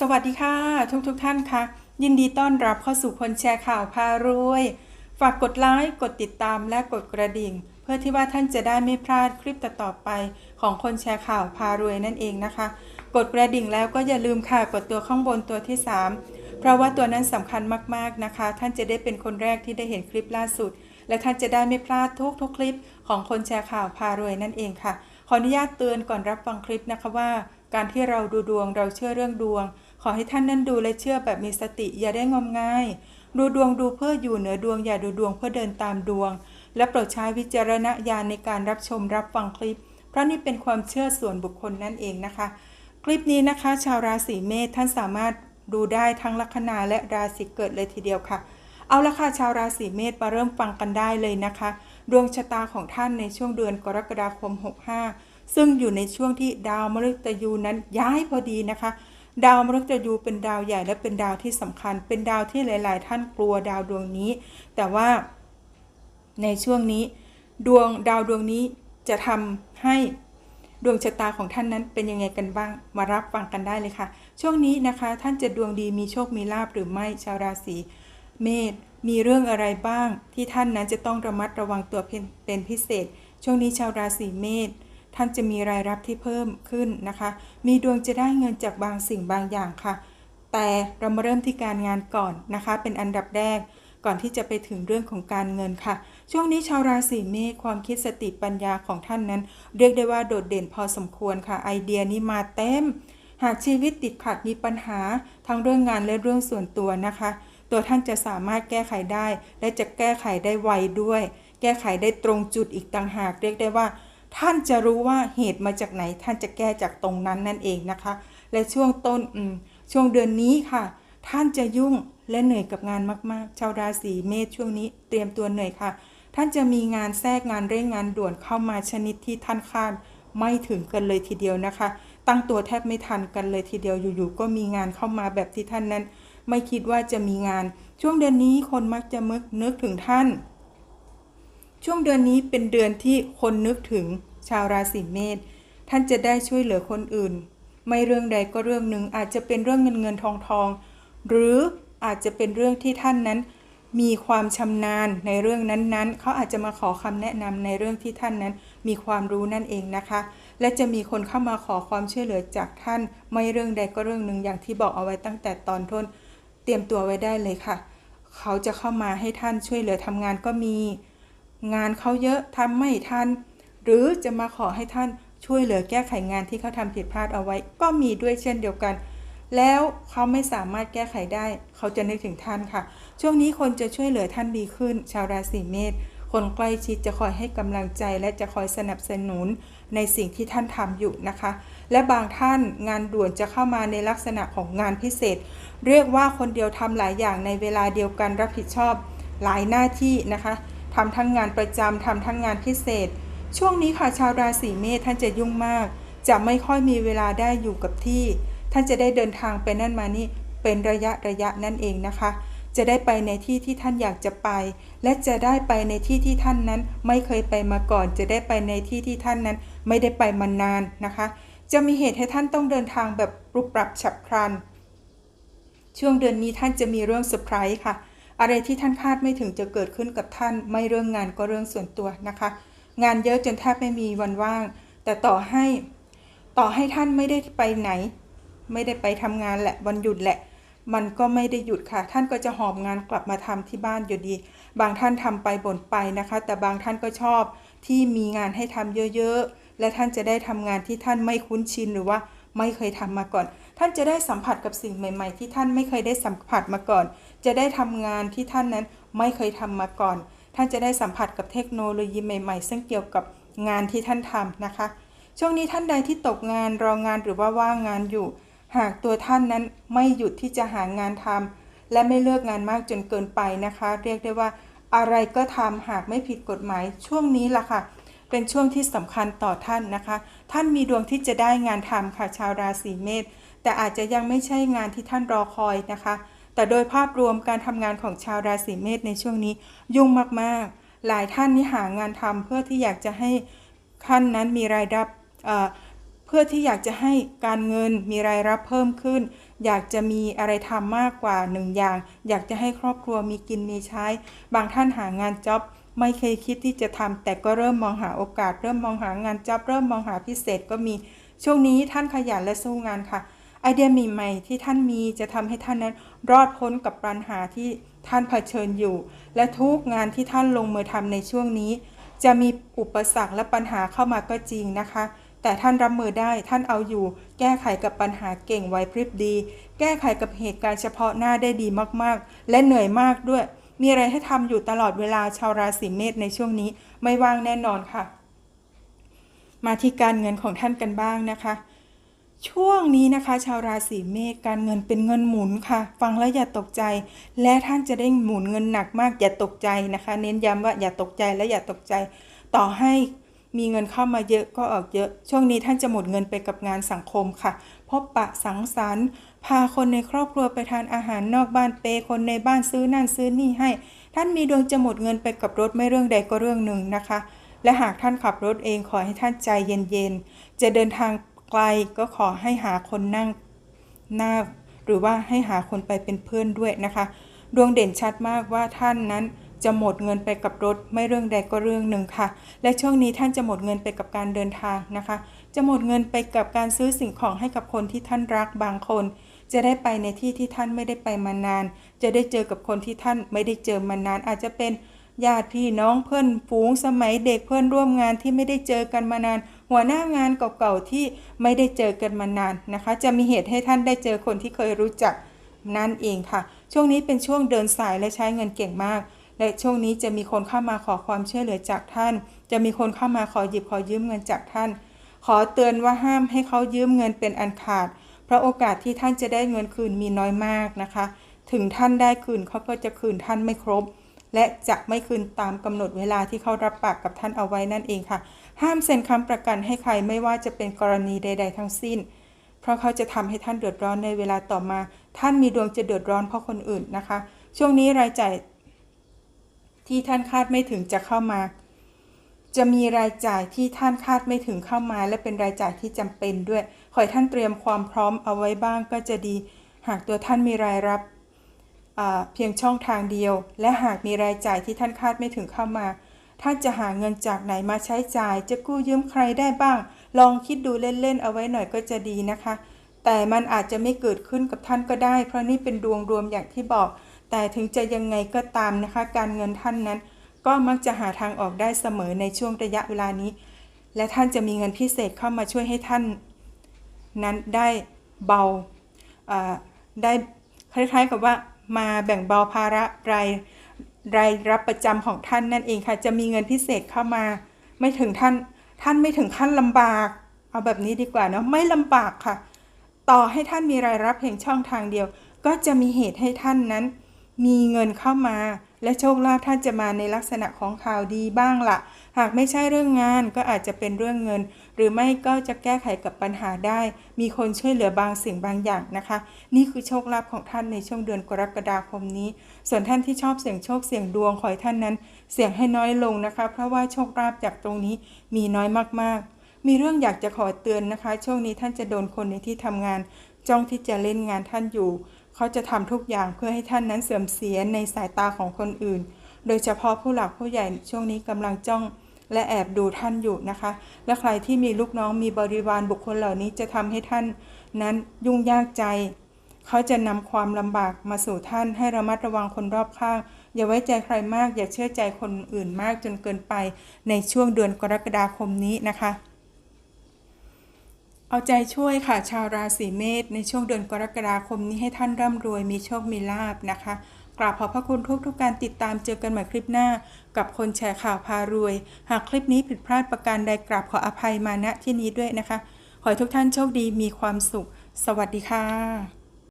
สวัสดีค่ะ ทุกทุกท่านค่ะ ยินดีต้อนรับเข้าสู่คนแชร์ข่าวพารวย ฝากกดไลค์กดติดตามและกดกระดิ่ง เพื่อที่ว่าท่านจะได้ไม่พลาดคลิปต่อๆไป ของคนแชร์ข่าวพารวยนั่นเองนะคะ กดกระดิ่งแล้วก็อย่าลืมค่ะกดตัวข้างบนตัวที่ 3 เพราะว่าตัวนั้นสำคัญมากๆนะคะ ท่านจะได้เป็นคนแรกที่ได้เห็นคลิปล่าสุด และท่านจะได้ไม่พลาดทุกทุกๆคลิปของคนแชร์ข่าวพารวยนั่นเองค่ะขออนุญาตเตือนก่อนรับฟังคลิปนะคะว่า การที่เราดูดวงเราเชื่อเรื่องดวง ขอให้ท่านนั้นดูและเชื่อแบบมีสติอย่าได้งมงาย ดูดวงดูเพื่ออยู่เหนือดวงอย่าดูดวงเพื่อเดินตามดวง และโปรดใช้วิจารณญาณในการรับชมรับฟังคลิป เพราะนี่เป็นความเชื่อส่วนบุคคลนั่นเองนะคะ คลิปนี้นะคะ ชาวราศีเมษท่านสามารถดูได้ทั้งลัคนาและราศีเกิดเลยทีเดียวค่ะ เอาละค่ะชาวราศีเมษมาเริ่มฟังกันได้เลยนะคะ ดวงชะตาของท่านในช่วงเดือนกรกฎาคม 65 ซึ่งอยู่ในช่วงที่ดาวมฤตยูนั้นย้ายพอดีนะคะ ดาวมฤตยูเป็นดาวใหญ่และเป็นดาวที่สำคัญ เป็นดาวที่หลาย ๆ ท่านกลัวดาวดวงนี้ แต่ว่าในช่วงนี้ ดวงดาวดวงนี้จะทำให้ดวงชะตาของท่านนั้นเป็นยังไงกันบ้าง มารับฟังกันได้เลยค่ะ ช่วงนี้นะคะ ท่านจะดวงดีมีโชคมีลาภหรือไม่ชาวราศีเมษมีเรื่องอะไรบ้างที่ท่านนั้นจะต้องระมัดระวังตัวเป็นพิเศษ ช่วงนี้ชาวราศีเมษ ท่านจะมีรายรับที่เพิ่มขึ้นนะคะ มีดวงจะได้เงินจากบางสิ่งบางอย่างค่ะ แต่เรามาเริ่มที่การงานก่อนนะคะ เป็นอันดับแรก ก่อนที่จะไปถึงเรื่องของการเงินค่ะ ช่วงนี้ชาวราศีเมษความคิดสติปัญญาของท่านนั้น เรียกได้ว่าโดดเด่นพอสมควรค่ะ ไอเดียนี้มาเต็ม หากชีวิตติดขัดมีปัญหา ทั้งเรื่องงานและเรื่องส่วนตัวนะคะ ตัวท่านจะสามารถแก้ไขได้ และจะแก้ไขได้ไวด้วย แก้ไขได้ตรงจุดอีกต่างหาก เรียกได้ว่า ท่านจะรู้ว่าเหตุมาจากไหน ท่านจะแก้จากตรงนั้นนั่นเองนะคะ และช่วงต้นช่วงเดือนนี้ค่ะ ท่านจะยุ่งและเหนื่อยกับงานมากๆ ชาวราศีเมษช่วงนี้เตรียมตัวเหนื่อยค่ะ ท่านจะมีงานแทรกงานเร่งงานด่วนเข้ามาชนิดที่ท่านคาดไม่ถึงกันเลยทีเดียวนะคะ ตั้งตัวแทบไม่ทันกันเลยทีเดียวอยู่ๆก็มีงานเข้ามาแบบที่ท่านนั้น ไม่คิดว่าจะมีงาน ช่วงเดือนนี้คนมักจะมึกนึกถึงท่าน ช่วงเดือนนี้เป็นเดือนที่คนนึกถึงชาวราศีเมษท่านจะได้ช่วยเหลือคนอื่น ไม่เรื่องใดก็เรื่องหนึ่งอาจจะเป็นเรื่องเงินเงินทองทอง หรืออาจจะเป็นเรื่องที่ท่านนั้น มีความชำนาญในเรื่องนั้นๆ เขาอาจจะมาขอคำแนะนำในเรื่องที่ท่านนั้น มีความรู้นั่นเองนะคะ และจะมีคนเข้ามาขอความช่วยเหลือจากท่าน ไม่เรื่องใดก็เรื่องหนึ่งอย่างที่บอกเอาไว้ตั้งแต่ตอนต้น เตรียมตัวไว้ได้เลยค่ะ เขาจะเข้ามาให้ท่านช่วยเหลือทำงานก็มี งานเขาเยอะทำไม่ทัน หรือจะมาขอให้ท่านช่วยเหลือแก้ไขงานที่เขาทำผิดพลาดเอาไว้ ก็มีด้วยเช่นเดียวกัน แล้วเขาไม่สามารถแก้ไขได้ เขาจะนึกถึงท่านค่ะ ช่วงนี้คนจะช่วยเหลือท่านดีขึ้น ชาวราศีเมษคนใกล้ชิดจะคอยให้กำลังใจและจะคอยสนับสนุนในสิ่งที่ท่านทำอยู่นะคะ และบางท่านงานด่วนจะเข้ามาในลักษณะของงานพิเศษ เรียกว่าคนเดียวทำหลายอย่างในเวลาเดียวกันรับผิดชอบหลายหน้าที่นะคะ ทำทั้งงานประจำทำทั้งงานพิเศษ ช่วงนี้ค่ะชาวราศีเมษท่านจะยุ่งมาก จะไม่ค่อยมีเวลาได้อยู่กับที่ ท่านจะได้เดินทางไปนั่นมานี่เป็นระยะระยะนั่นเองนะคะ จะได้ไปในที่ที่ท่านอยากจะไป และจะได้ไปในที่ที่ท่านนั้น ไม่เคยไปมาก่อน จะได้ไปในที่ที่ท่านนั้น ไม่ได้ไปมานานนะคะ จะมีเหตุให้ท่านต้องเดินทางแบบรับปรับฉับพลัน ช่วงเดือนนี้ท่านจะมีเรื่องเซอร์ไพรส์ค่ะ อะไรที่ท่านคาดไม่ถึงจะเกิดขึ้นกับท่าน ไม่เรื่องงานก็เรื่องส่วนตัวนะคะ งานเยอะจนแทบไม่มีวันว่าง แต่ต่อให้ต่อให้ท่านไม่ได้ไปไหน ไม่ได้ไปทำงานแหละวันหยุดแหละ มันก็ไม่ได้หยุดค่ะ ท่านก็จะหอบงานกลับมาทำที่บ้านอยู่ดี บางท่านทำไปบ่นไปนะคะ แต่บางท่านก็ชอบที่มีงานให้ทำเยอะๆและท่านจะได้ทำงานที่ท่านไม่คุ้นชินหรือว่า ไม่เคยทำมาก่อน ท่านจะได้สัมผัสกับสิ่งใหม่ ๆ ที่ท่านไม่เคยได้สัมผัสมาก่อน จะได้ทำงานที่ท่านนั้นไม่เคยทำมาก่อน ท่านจะได้สัมผัสกับเทคโนโลยีใหม่ ๆ ซึ่งเกี่ยวกับงานที่ท่านทำนะคะ ช่วงนี้ท่านใดที่ตกงานรองานหรือว่าว่างงานอยู่ หากตัวท่านนั้นไม่หยุดที่จะหางานทำและไม่เลิกงานมากจนเกินไปนะคะ เรียกได้ว่าอะไรก็ทำหากไม่ผิดกฎหมายช่วงนี้ล่ะค่ะ เป็นช่วงที่สำคัญต่อท่านนะคะ ท่านมีดวงที่จะได้งานทำค่ะชาวราศีเมษแต่อาจจะยังไม่ใช่งานที่ท่านรอคอยนะคะ แต่โดยภาพรวมการทำงานของชาวราศีเมษในช่วงนี้ยุ่งมากๆ หลายท่านนี่หางานทำเพื่อที่อยากจะให้ท่านนั้นมีรายรับเอ่อเพื่อที่อยากจะให้การเงินมีรายรับเพิ่มขึ้น อยากจะมีอะไรทำมากกว่าหนึ่งอย่าง อยากจะให้ครอบครัวมีกินมีใช้ บางท่านหางานจ็อบ ไม่เคยคิดที่จะทำแต่ก็เริ่มมองหาโอกาส เริ่มมองหางานจ็อบเริ่มมองหาพิเศษก็มี ช่วงนี้ท่านขยันและสู้งานค่ะ ไอเดียใหม่ๆที่ท่านมีจะทำให้ท่านนั้นรอดพ้นกับปัญหาที่ท่านเผชิญอยู่ และทุกงานที่ท่านลงมือทำในช่วงนี้ จะมีอุปสรรคและปัญหาเข้ามาก็จริงนะคะ แต่ท่านรับมือได้ท่านเอาอยู่ แก้ไขกับปัญหาเก่งไวพริบดี แก้ไขกับเหตุการณ์เฉพาะหน้าได้ดีมากๆ และเหนื่อยมากด้วย มีอะไรให้ทำอยู่ตลอดเวลาชาวราศีเมษในช่วงนี้ไม่ว่างแน่นอนค่ะ มาที่การเงินของท่านกันบ้างนะคะ ช่วงนี้นะคะ ชาวราศีเมษการเงินเป็นเงินหมุนค่ะ ฟังแล้วอย่าตกใจ และท่านจะได้หมุนเงินหนักมากอย่าตกใจนะคะ เน้นย้ำว่าอย่าตกใจและอย่าตกใจ ต่อให้ มีเงินเข้ามาเยอะก็ออกเยอะ ช่วงนี้ท่านจะหมดเงินไปกับงานสังคมค่ะ พบปะสังสรรค์ พาคนในครอบครัวไปทานอาหารนอกบ้านเปยคนในบ้านซื้อนั่นซื้อนี่ให้ ท่านมีดวงจะหมดเงินไปกับรถไม่เรื่องใดก็เรื่องหนึ่งนะคะ และหากท่านขับรถเองขอให้ท่านใจเย็นๆ จะเดินทางไกลก็ขอให้หาคนนั่งหน้า หรือว่าให้หาคนไปเป็นเพื่อนด้วยนะคะ ดวงเด่นชัดมากว่าท่านนั้น จะหมดเงินไปกับรถ ไม่เรื่องใดก็เรื่องหนึ่งค่ะ และช่วงนี้ท่านจะหมดเงินไปกับการเดินทางนะคะ จะหมดเงินไปกับการซื้อสิ่งของให้กับคนที่ท่านรักบางคน จะได้ไปในที่ที่ท่านไม่ได้ไปมานาน จะได้เจอกับคนที่ท่านไม่ได้เจอมานาน อาจจะเป็นญาติพี่น้องเพื่อนฝูงสมัยเด็กเพื่อนร่วมงานที่ไม่ได้เจอกันมานาน หัวหน้างานเก่าๆที่ไม่ได้เจอกันมานานนะคะ จะมีเหตุให้ท่านได้เจอคนที่เคยรู้จักนั่นเองค่ะ ช่วงนี้เป็นช่วงเดินสายและใช้เงินเก่งมาก และช่วงนี้จะมีคนเข้ามาขอความช่วยเหลือจากท่าน จะมีคนเข้ามาขอหยิบขอยืมเงินจากท่าน ขอเตือนว่าห้ามให้เขายืมเงินเป็นอันขาด เพราะโอกาสที่ท่านจะได้เงินคืนมีน้อยมากนะคะ ถึงท่านได้คืนเขาก็จะคืนท่านไม่ครบ และจะไม่คืนตามกำหนดเวลาที่เขารับปากกับท่านเอาไว้นั่นเองค่ะ ห้ามเซ็นคำประกันให้ใครไม่ว่าจะเป็นกรณีใด ๆ ทั้งสิ้น เพราะเขาจะทำให้ท่านเดือดร้อนในเวลาต่อมา ท่านมีดวงจะเดือดร้อนเพราะคนอื่นนะคะ ช่วงนี้รายจ่าย ที่ท่านคาดไม่ถึงจะเข้ามา จะมีรายจ่ายที่ท่านคาดไม่ถึงเข้ามา และเป็นรายจ่ายที่จำเป็นด้วย ขอให้ท่านเตรียมความพร้อมเอาไว้บ้างก็จะดี หากตัวท่านมีรายรับเพียงช่องทางเดียว และหากมีรายจ่ายที่ท่านคาดไม่ถึงเข้ามา ท่านจะหาเงินจากไหนมาใช้จ่าย จะกู้ยืมใครได้บ้าง ลองคิดดูเล่นๆเอาไว้หน่อยก็จะดีนะคะ แต่มันอาจจะไม่เกิดขึ้นกับท่านก็ได้ เพราะนี่เป็นดวงรวมอย่างที่บอก แต่ถึงจะยังไงก็ตามนะคะ การเงินท่านนั้น ก็มักจะหาทางออกได้เสมอในช่วงระยะเวลานี้ และท่านจะมีเงินพิเศษเข้ามาช่วยให้ท่าน นั้นได้เบาได้คล้ายๆกับว่ามาแบ่งเบาภาระรายรายรับประจำของท่านนั่นเองค่ะ จะมีเงินพิเศษเข้ามา ไม่ถึงท่านท่านไม่ถึงขั้นลำบาก เอาแบบนี้ดีกว่าเนาะไม่ลำบากค่ะ ต่อให้ท่านมีรายรับเพียงช่องทางเดียว ก็จะมีเหตุให้ท่านนั้น มีเงินเข้ามา และโชคลาภท่านจะมาในลักษณะของข่าวดีบ้างละ่ะ หากไม่ใช่เรื่องงานก็อาจจะเป็นเรื่องเงิน หรือไม่ก็จะแก้ไขกับปัญหาได้ มีคนช่วยเหลือบางสิ่งบางอย่างนะคะ นี่คือโชคลาภของท่านในช่วงเดือนกรกฎาคมนี้ ส่วนท่านที่ชอบเสี่ยงโชคเสี่ยงดวงขอให้ท่านนั้น เสี่ยงให้น้อยลงนะคะ เพราะว่าโชคลาภจากตรงนี้มีน้อยมากๆ มีเรื่องอยากจะขอเตือนนะคะ ช่วงนี้ท่านจะโดนคนในที่ทำงานจ้องที่จะเล่นงานท่านอยู่ เขาจะทำทุกอย่างเพื่อให้ท่านนั้นเสื่อมเสียในสายตาของคนอื่น โดยเฉพาะผู้หลักผู้ใหญ่ช่วงนี้กำลังจ้องและแอบดูท่านอยู่นะคะ และใครที่มีลูกน้องมีบริวารบุคคลเหล่านี้จะทำให้ท่านนั้นยุ่งยากใจ เขาจะนำความลำบากมาสู่ท่านให้ระมัดระวังคนรอบข้าง อย่าไว้ใจใครมาก อย่าเชื่อใจคนอื่นมากจนเกินไปในช่วงเดือนกรกฎาคมนี้นะคะ เอาใจช่วยค่ะ ชาวราศีเมษในช่วงเดือนกรกฎาคมนี้ให้ท่านร่ำรวยมีโชคมีลาบนะคะกราบขอบพระคุณทุกทุกการติดตามเจอกันใหม่คลิปหน้า กับคนแชร์ข่าวพารวย หากคลิปนี้ผิดพลาดประการใดกราบขออภัยมาณที่นี้ด้วยนะคะ ขอให้ทุกท่านโชคดีมีความสุข สวัสดีค่ะ